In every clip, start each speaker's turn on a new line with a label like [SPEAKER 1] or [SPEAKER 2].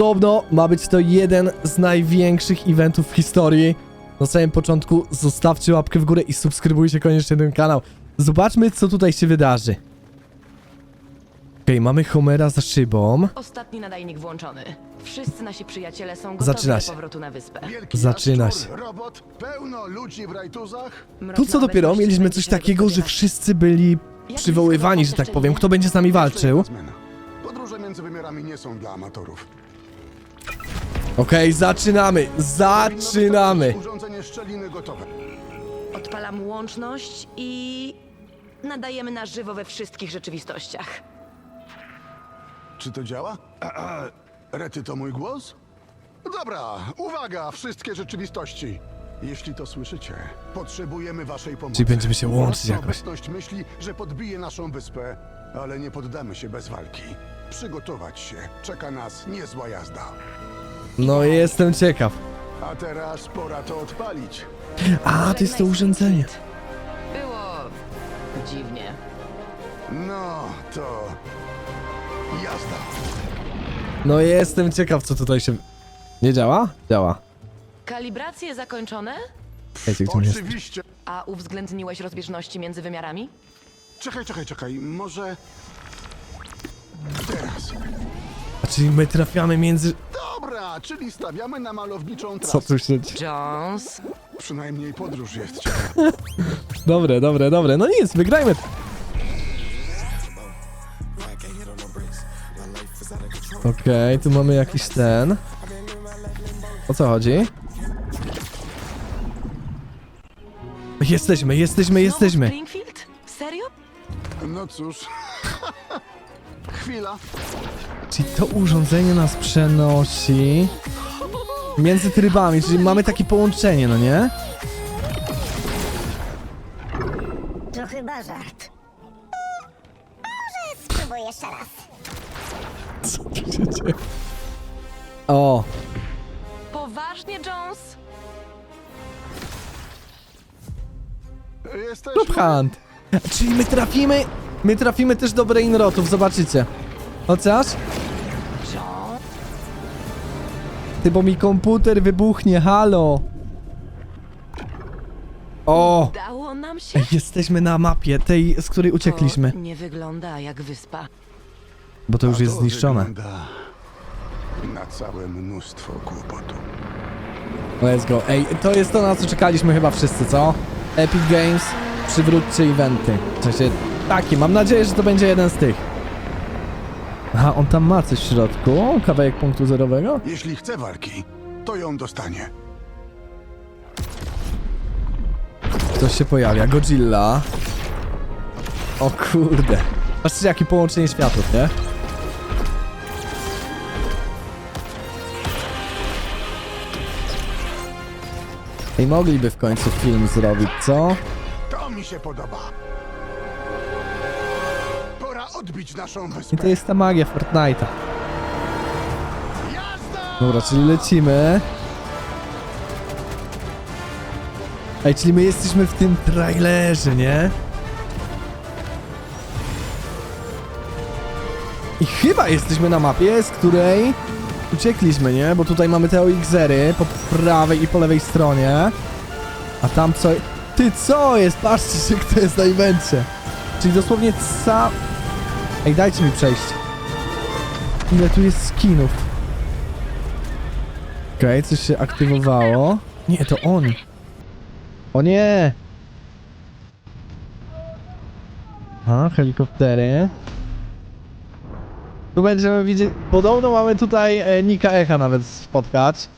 [SPEAKER 1] Podobno ma być to jeden z największych eventów w historii. Na samym początku zostawcie łapkę w górę i subskrybujcie koniecznie ten kanał. Zobaczmy, co tutaj się wydarzy. Okej, mamy Homera za szybą.
[SPEAKER 2] Ostatni nadajnik włączony. Wszyscy nasi przyjaciele są gotowi
[SPEAKER 1] Zaczyna
[SPEAKER 2] do
[SPEAKER 1] się.
[SPEAKER 2] powrotu na wyspę.
[SPEAKER 3] Wielki
[SPEAKER 1] Zaczyna
[SPEAKER 3] jaszczur,
[SPEAKER 1] się.
[SPEAKER 3] robot, pełno ludzi w rajtuzach.
[SPEAKER 1] Tu co dopiero mieliśmy coś takiego, że wszyscy byli przywoływani, że tak powiem. Kto będzie z nami? Walczył.
[SPEAKER 3] Podróże między wymiarami nie są dla amatorów.
[SPEAKER 1] Okej, zaczynamy, zaczynamy.
[SPEAKER 3] Urządzenie szczeliny gotowe.
[SPEAKER 2] Odpalam łączność i nadajemy na żywo we wszystkich rzeczywistościach.
[SPEAKER 3] Czy to działa? A, a, Rety to mój głos? Dobra, uwaga, wszystkie rzeczywistości. Jeśli to słyszycie, potrzebujemy waszej pomocy.
[SPEAKER 1] Czyli będziemy się łączyć jakoś.
[SPEAKER 3] obecność myśli, że podbije naszą wyspę, ale nie poddamy się bez walki. Przygotować się. Czeka nas niezła jazda.
[SPEAKER 1] No jestem ciekaw.
[SPEAKER 3] A teraz pora to odpalić.
[SPEAKER 1] A, to jest to urządzenie.
[SPEAKER 2] Było dziwnie.
[SPEAKER 3] No, to jazda.
[SPEAKER 1] No jestem ciekaw, co tutaj się... Nie działa? Działa.
[SPEAKER 2] Kalibracje zakończone?
[SPEAKER 1] Wiecie, gdzie on jest.
[SPEAKER 3] Oczywiście.
[SPEAKER 2] A uwzględniłeś rozbieżności między wymiarami?
[SPEAKER 3] Czekaj, czekaj, czekaj. Może teraz.
[SPEAKER 1] Czyli my trafiamy między...
[SPEAKER 3] Dobra, czyli stawiamy na malowniczą trasę.
[SPEAKER 1] Co tu się dzieje?
[SPEAKER 2] Jones?
[SPEAKER 3] Przynajmniej podróż jest ciekawa.
[SPEAKER 1] Dobre, dobre, dobre. No nic, wygrajmy. Okej, tu mamy jakiś ten. O co chodzi? Jesteśmy, jesteśmy, jesteśmy.
[SPEAKER 2] Springfield? Serio?
[SPEAKER 3] No cóż. Chwila.
[SPEAKER 1] Czyli to urządzenie nas przenosi między trybami, czyli mamy takie połączenie, no nie?
[SPEAKER 4] To chyba żart. Może spróbuję jeszcze raz.
[SPEAKER 1] Co tu się dzieje? O,
[SPEAKER 2] Poważnie, Jones?
[SPEAKER 3] Jesteśmy.
[SPEAKER 1] Top Hunt. Czyli my trafimy, my trafimy też do Brainrotów, zobaczycie. Chociaż? Ty, bo mi komputer wybuchnie, halo. O,
[SPEAKER 2] Udało nam się?
[SPEAKER 1] Ej, jesteśmy na mapie, tej, z której uciekliśmy.
[SPEAKER 2] To nie wygląda jak wyspa.
[SPEAKER 1] Bo to już jest zniszczone.
[SPEAKER 3] wygląda Na całe mnóstwo kłopotu.
[SPEAKER 1] Let's go. Ej, to jest to, na co czekaliśmy chyba wszyscy, co? Epic Games, przywróćcie eventy. W sensie, taki, mam nadzieję, że to będzie jeden z tych. Aha, on tam ma coś w środku. O, kawałek punktu zerowego.
[SPEAKER 3] Jeśli chce walki, to ją dostanie.
[SPEAKER 1] Ktoś się pojawia. Godzilla. O kurde. Patrzcie, jakie połączenie światów, nie? Ej, mogliby w końcu film zrobić, co?
[SPEAKER 3] To mi się podoba. Odbić naszą
[SPEAKER 1] I
[SPEAKER 3] wyspę.
[SPEAKER 1] to jest ta magia Fortnite'a. Dobra, czyli lecimy. Ej, czyli my jesteśmy w tym trailerze, nie? I chyba jesteśmy na mapie, z której uciekliśmy, nie? Bo tutaj mamy te OX-ery po prawej i po lewej stronie. A tam co... Ty, co jest? Patrzcie się, kto jest na evencie. Czyli dosłownie ca... Ej, dajcie mi przejść. Ile tu jest skinów? Okej, coś się aktywowało. Nie, to on. O nie! A, helikoptery. Tu będziemy widzieć... Podobno mamy tutaj e, Nika Echa nawet spotkać.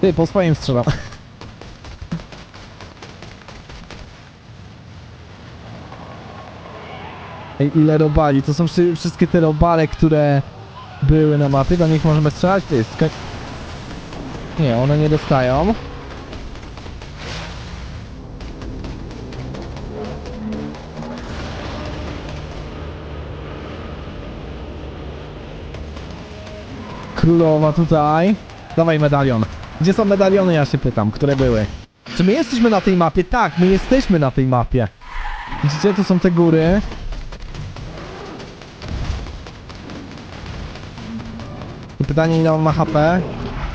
[SPEAKER 1] Ty, po swoim strzelam. Ej, ile robali? To są wszy- wszystkie te robale, które były na mapie. Do nich możemy strzelać? Ty, ska... Nie, one nie dostają. Królowa tutaj. Dawaj medalion. Gdzie są medaliony, ja się pytam, które były? Czy my jesteśmy na tej mapie? Tak, my jesteśmy na tej mapie. Widzicie, to są te góry. I pytanie ile on ma HP?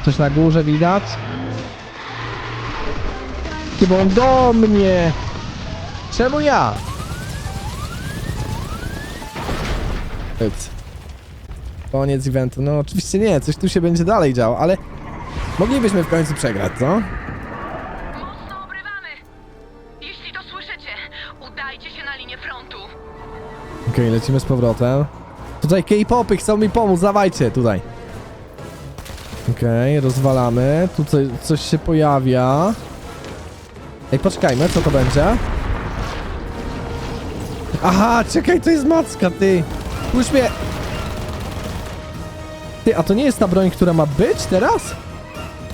[SPEAKER 1] Coś na górze widać? Chyba on do mnie! Czemu ja? Pyc. Koniec eventu. No oczywiście nie, coś tu się będzie dalej działo, ale moglibyśmy w końcu przegrać, co?
[SPEAKER 5] Mocno obrywamy! Jeśli to słyszycie, udajcie się na linię frontu.
[SPEAKER 1] Okej, lecimy z powrotem. Tutaj K-popy chcą mi pomóc, dawajcie, tutaj. Okej, rozwalamy. Tu coś, coś się pojawia. Ej, poczekajmy, co to będzie? Aha, czekaj, to jest macka, ty. Puść mnie. Ty, a to nie jest ta broń, która ma być teraz?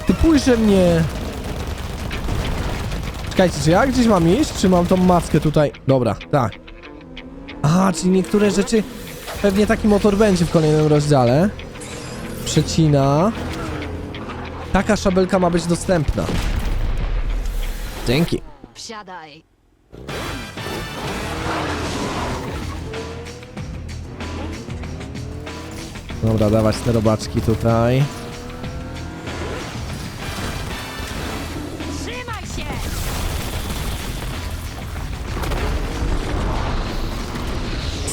[SPEAKER 1] Ty pójrze mnie. Czekajcie, czy ja gdzieś mam iść, czy mam tą maskę tutaj? Dobra, tak. Aha, czyli niektóre rzeczy... Pewnie taki motor będzie w kolejnym rozdziale. Przecina. Taka szabelka ma być dostępna. Dzięki.
[SPEAKER 2] Wsiadaj.
[SPEAKER 1] Dobra, dawać te robaczki tutaj.
[SPEAKER 2] Trzymaj się!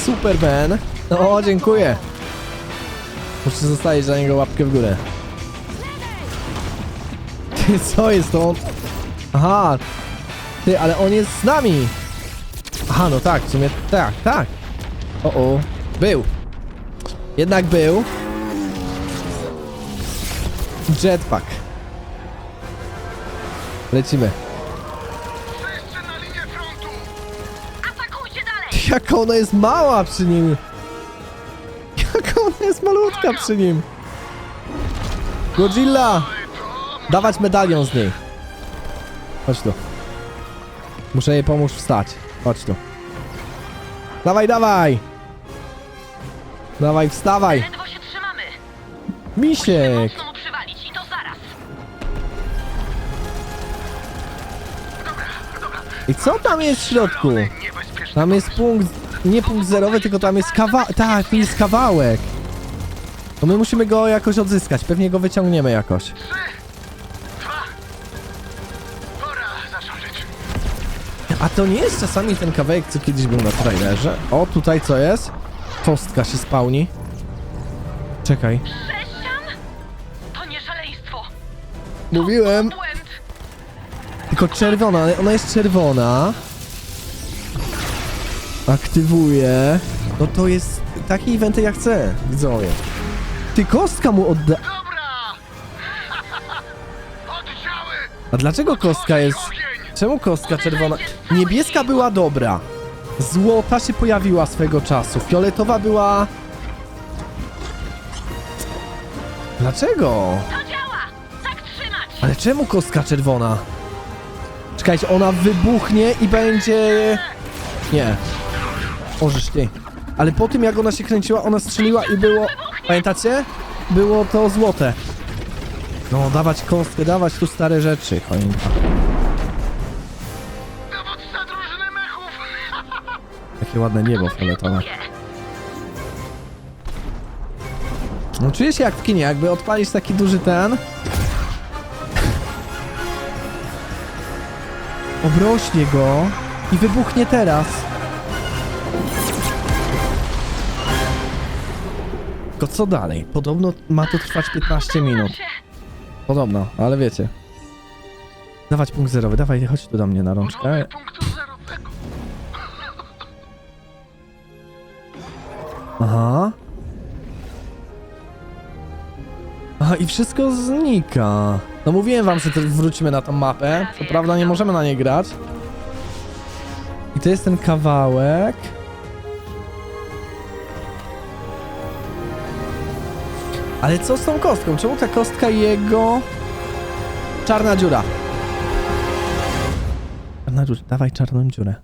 [SPEAKER 1] Superman. O, dziękuję. Muszę zostawić za niego łapkę w górę. Ty, co jest on? Aha. Ty, ale on jest z nami. Aha, no tak, w sumie tak, tak. O, o. Był. Jednak był. Jetpack. Lecimy.
[SPEAKER 3] Wszyscy
[SPEAKER 1] ona jest mała przy nim! Jaka ona jest malutka przy nim! Godzilla! Dawać medalion z niej. Chodź tu. Muszę jej pomóc wstać. Chodź tu. Dawaj, dawaj! Dawaj, wstawaj!
[SPEAKER 5] Ledwo się trzymamy!
[SPEAKER 1] Misiek!
[SPEAKER 5] Mocno mu przywalić i to zaraz!
[SPEAKER 1] I co tam jest w środku?
[SPEAKER 3] Niebezpieczny.
[SPEAKER 1] Tam jest punkt, nie punkt zerowy, tylko tam jest kawałek. Tak, tu jest kawałek. To my musimy go jakoś odzyskać. Pewnie go wyciągniemy jakoś. A to nie jest czasami ten kawałek, co kiedyś był na trailerze? O, tutaj co jest? Kostka się spełni. Czekaj.
[SPEAKER 5] Sześcian? To nie szaleństwo!
[SPEAKER 1] Mówiłem.
[SPEAKER 5] Błęd!
[SPEAKER 1] Tylko czerwona, ale ona jest czerwona. Aktywuję. No to jest takie eventy jak chcę, widzowie. Ty kostka mu odda...
[SPEAKER 3] Dobra! Oddziały!
[SPEAKER 1] A dlaczego kostka jest... Czemu kostka czerwona? Niebieska była dobra. Złota się pojawiła swego czasu. Fioletowa była... Dlaczego? Ale czemu kostka czerwona? Czekajcie, ona wybuchnie i będzie... Nie. Ożysz ty. Ale po tym jak ona się kręciła, ona strzeliła i było... Pamiętacie? Było to złote. No, dawać kostkę, dawać tu stare rzeczy, choinka. Takie ładne niebo fioletowe. No czuję się jak w kinie, jakby odpalić taki duży ten. Obrośnie go i wybuchnie teraz. Tylko co dalej? Podobno ma to trwać 15 minut. Podobno, ale wiecie. Dawać punkt zerowy, dawaj, chodź tu do mnie na rączkę.
[SPEAKER 3] Punktu
[SPEAKER 1] Aha. Aha, i wszystko znika. No mówiłem wam, że wrócimy na tą mapę. Co prawda nie możemy na niej grać. I to jest ten kawałek. Ale co z tą kostką? Czemu ta kostka jego... Czarna dziura. Czarna dziura. Dawaj czarną dziurę.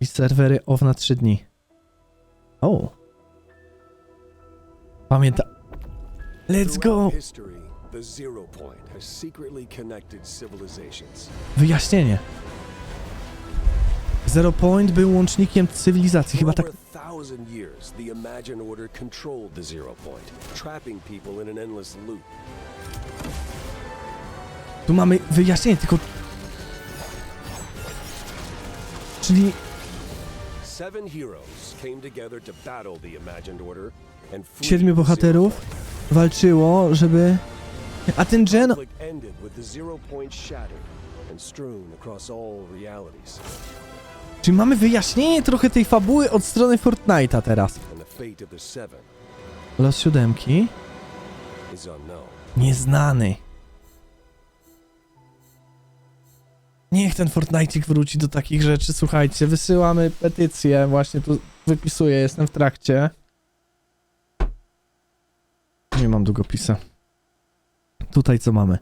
[SPEAKER 1] I serwery off na 3 dni. O. Pamięta... Let's go! Wyjaśnienie. Zero Point był łącznikiem cywilizacji, chyba tak. Tu mamy wyjaśnienie, tylko... Czyli siedmiu bohaterów walczyło, żeby... A ten Gen... Czyli mamy wyjaśnienie trochę tej fabuły od strony Fortnite'a teraz. Los siódemki. Nieznany. Niech ten Fortnite'ik wróci do takich rzeczy. Słuchajcie, wysyłamy petycję. Właśnie tu wypisuję, jestem w trakcie. Nie mam długopisa. Tutaj co mamy?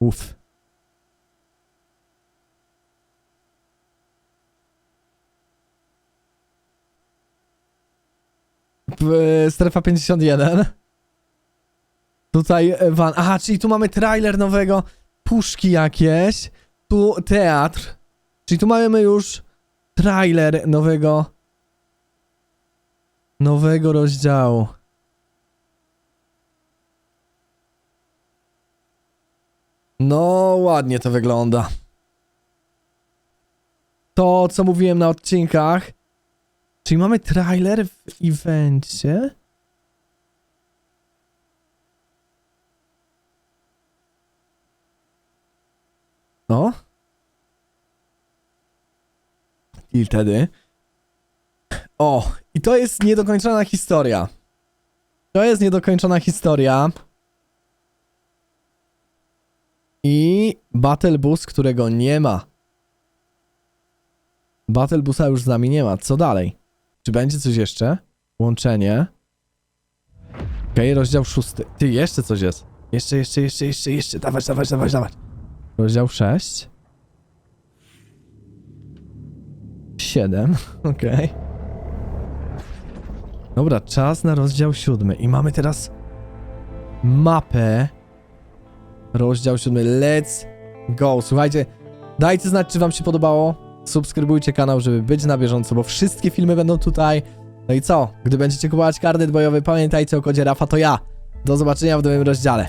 [SPEAKER 1] Uff. Strefa 51. Tutaj e, van. Aha, czyli tu mamy trailer nowego, puszki jakieś. Tu teatr. Czyli tu mamy już trailer nowego. Nowego rozdziału. No, ładnie to wygląda. To, co mówiłem na odcinkach. Czyli mamy trailer w evencie. No. I wtedy. O, i to jest niedokończona historia. To jest niedokończona historia. I Battle Bus, którego nie ma. Battle Busa już z nami nie ma. Co dalej? Czy będzie coś jeszcze? Łączenie. Okej, rozdział szósty. Ty, jeszcze coś jest. Jeszcze, jeszcze, jeszcze, jeszcze, jeszcze. Dawać, dawać, dawać. Rozdział 6. 7, okej. Dobra, czas na rozdział 7. I mamy teraz mapę. Rozdział 7. Let's go. Słuchajcie, dajcie znać, czy wam się podobało. Subskrybujcie kanał, żeby być na bieżąco, bo wszystkie filmy będą tutaj. No i co? Gdy będziecie kupować karnet bojowy, pamiętajcie o kodzie Rafa, to ja. Do zobaczenia w nowym rozdziale.